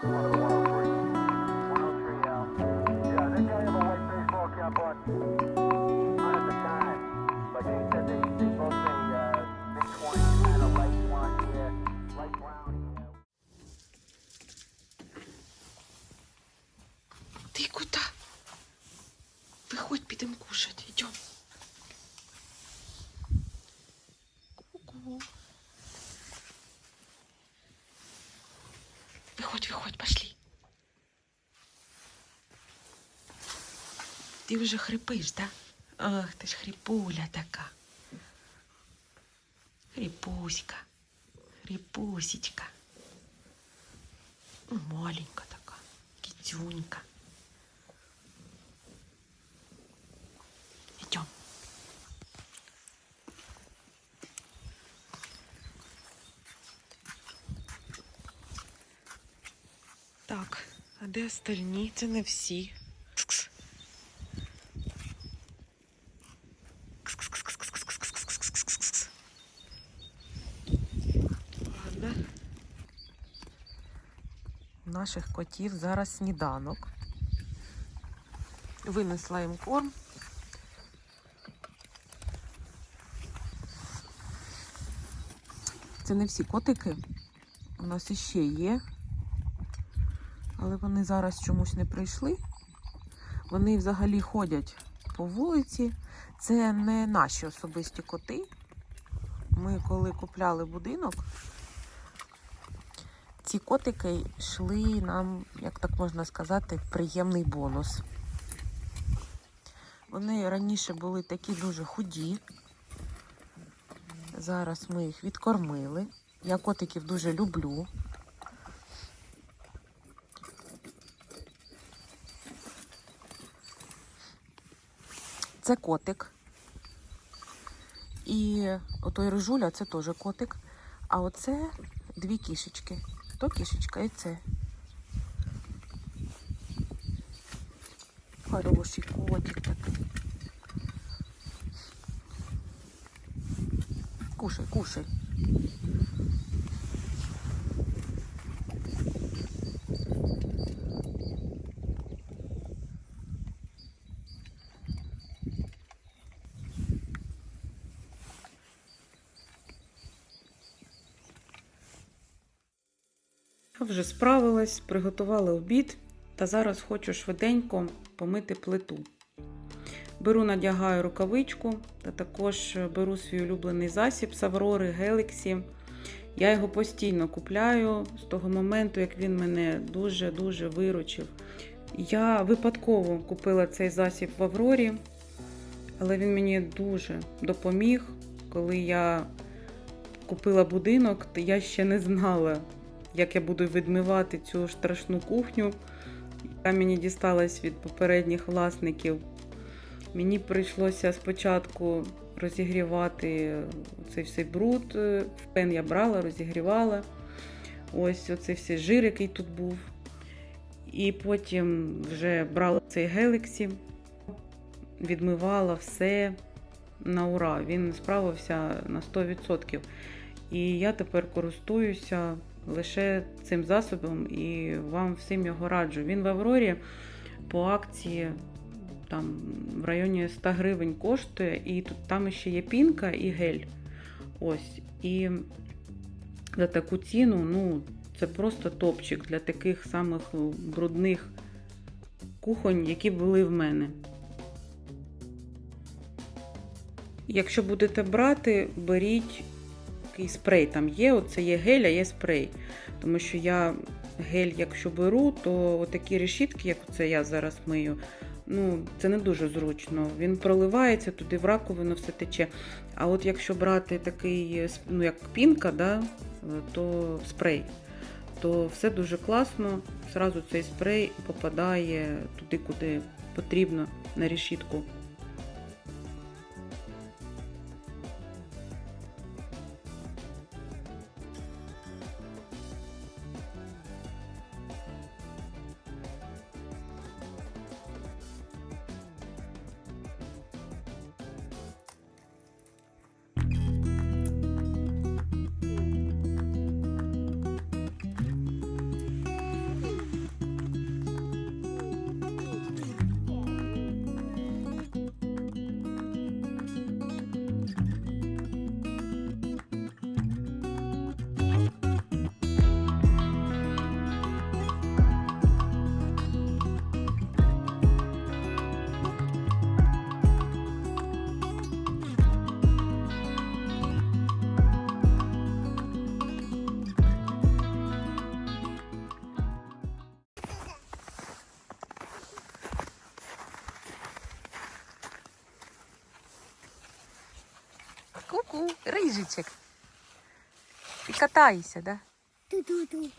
Ти куди? Виходь, підемо кушать, йдемо. Ку-ку. Ти вже хрипиш, да? Ах, ти ж хрипуля така. Хрипуська. Хрипусечка. Ну, Маленька така. Китюнька. Идем. Так, а де остальні? Це не всі. Наших котів зараз сніданок. Винесла їм корм. Це не всі котики. У нас іще є. Але вони зараз чомусь не прийшли. Вони взагалі ходять по вулиці. Це не наші особисті коти. Ми коли купляли будинок, ці котики йшли нам, як так можна сказати, приємний бонус. Вони раніше були такі дуже худі. Зараз ми їх відкормили. Я котиків дуже люблю. Це котик. І отой рижуля це теж котик. А оце дві кішечки. То кішечка і це. Хороший котик такий. Кушай, кушай. Вже справилась, приготувала обід та зараз хочу швиденько помити плиту. Беру, надягаю рукавичку та також беру свій улюблений засіб з Аврори Galaxy. Я його постійно купляю з того моменту, як він мене дуже-дуже виручив. Я випадково купила цей засіб в Аврорі, але він мені дуже допоміг. Коли я купила будинок, то я ще не знала, як я буду відмивати цю страшну кухню, яка мені дісталась від попередніх власників. Мені прийшлося спочатку розігрівати цей всей бруд. В пен я брала, розігрівала. Ось оцей всей жир, який тут був. І потім вже брала цей Galaxy, відмивала все на ура. Він справився на 100%. І я тепер користуюся лише цим засобом і вам всім його раджу. Він в Аврорі по акції там в районі 100 гривень коштує, і тут там ще є пінка і гель. Ось. І за таку ціну, ну, це просто топчик для таких самих брудних кухонь, які були в мене. Якщо будете брати, беріть такий спрей. Там є, оце є гель, а є спрей. Тому що я гель, якщо беру, то такі решітки, як це я зараз мию, ну, це не дуже зручно. Він проливається, туди в раковину все тече. А от якщо брати такий, ну, як пінка, да, то спрей, то все дуже класно. Зразу цей спрей попадає туди, куди потрібно на решітку. Ку-ку, рижичок. Ти катаєшся, да? Ту-ту-ту.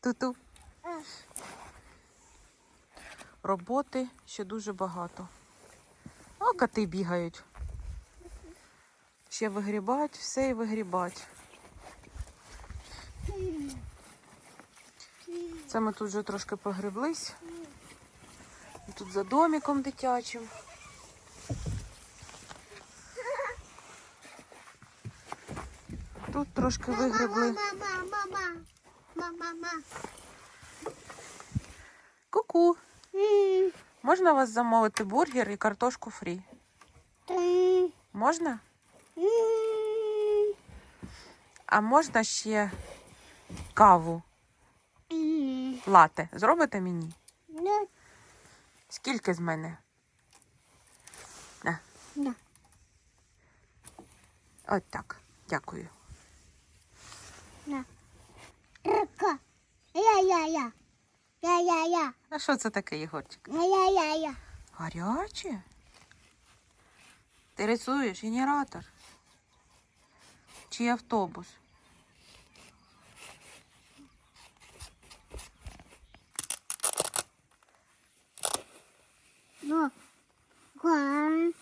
Ту-ту. Роботи ще дуже багато. О, коти бігають. Ще вигрібать, все і вигрібать. Це ми тут вже трошки погреблись. Тут за домиком дитячим. Тут трошки вигребли. Ку-ку. Можна вас замовити бургер і картошку фрі? Можна? А можна ще каву, лате. Зробите мені? Скільки з мене? На. От так. Дякую. Рка. Я-я-я. Я-я-я. А що це таке, Єгорчик? Я-я-я. Гаряче? Ти рисуєш генератор? Чи автобус? Ну, гуан.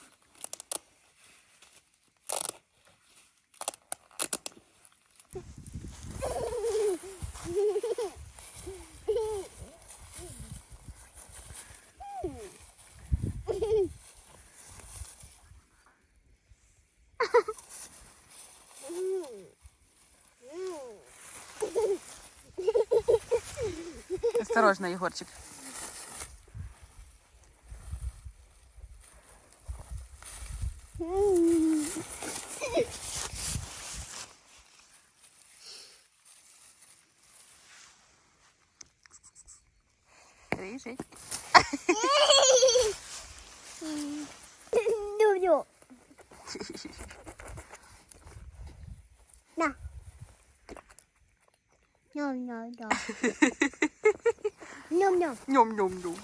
Осторожно, Єгорчик. Рижик. Дудю. На. 냠냠. 냠냠냠.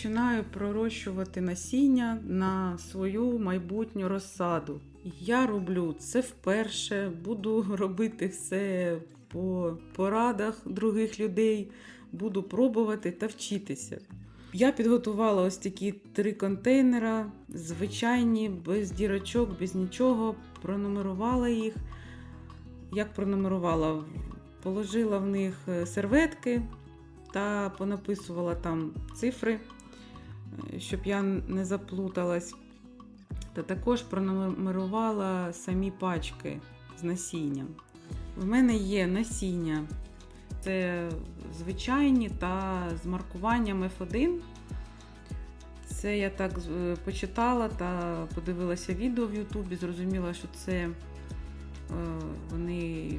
Починаю пророщувати насіння на свою майбутню розсаду. Я роблю це вперше, буду робити все по порадах других людей, буду пробувати та вчитися. Я підготувала ось такі три контейнера, звичайні, без дірочок, без нічого, пронумерувала їх. Як пронумерувала? Положила в них е, серветки, та понаписувала там цифри, щоб я не заплуталась. Та також пронумерувала самі пачки з насінням. В мене є насіння, це звичайні та з маркуванням F1. Це я так е, почитала та подивилася відео в Ютубі, зрозуміла, що це е, вони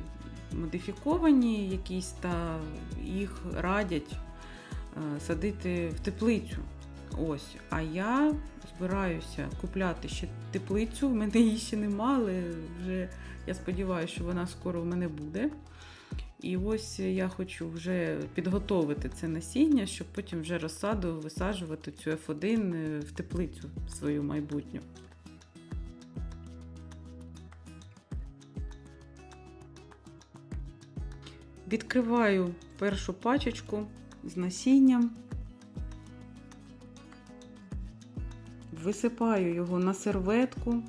модифіковані якісь, та їх радять е, садити в теплицю. Ось. А я збираюся купляти ще теплицю. В мене її ще нема, але вже я сподіваюся, що вона скоро в мене буде. І ось я хочу вже підготовити це насіння, щоб потім вже розсаду висаджувати цю F1 в теплицю свою майбутню. Відкриваю першу пачечку з насінням. Висипаю його на серветку.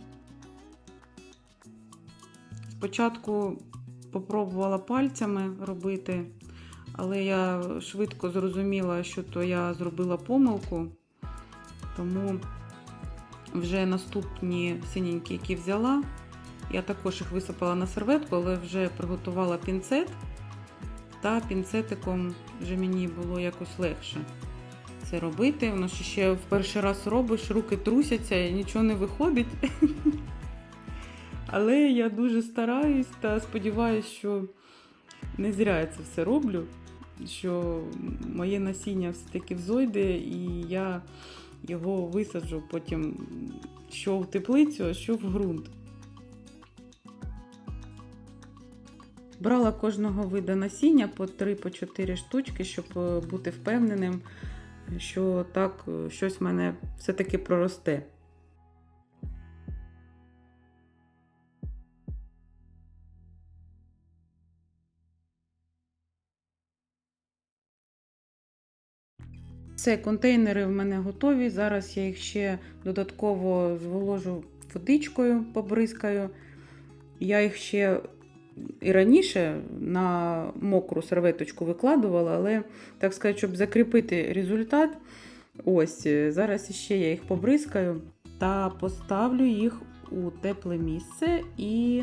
Спочатку попробувала пальцями робити, але я швидко зрозуміла, що то я зробила помилку, тому вже наступні синенькі, які взяла, я також їх висипала на серветку, але вже приготувала пінцет, та пінцетиком вже мені було якось легше це робити. Воно ж ще в перший раз робиш, руки трусяться і нічого не виходить. Але я дуже стараюсь та сподіваюся, що не зря я це все роблю, що моє насіння все-таки взойде, і я його висаджу потім що в теплицю, а що в ґрунт. Брала кожного виду насіння по 3-4 штучки, щоб бути впевненим, що так е, щось в мене все-таки проросте. Все, контейнери в мене готові. Зараз я їх ще додатково зволожу водичкою, побризкаю. Я їх ще і раніше на мокру серветочку викладувала, але, так сказати, щоб закріпити результат, ось зараз ще я їх побризкаю та поставлю їх у тепле місце і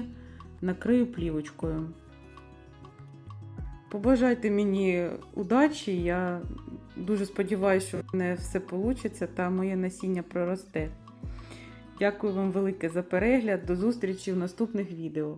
накрию плівочкою. Побажайте мені удачі, я дуже сподіваюся, що в мене все вийде та моє насіння проросте. Дякую вам велике за перегляд. До зустрічі в наступних відео.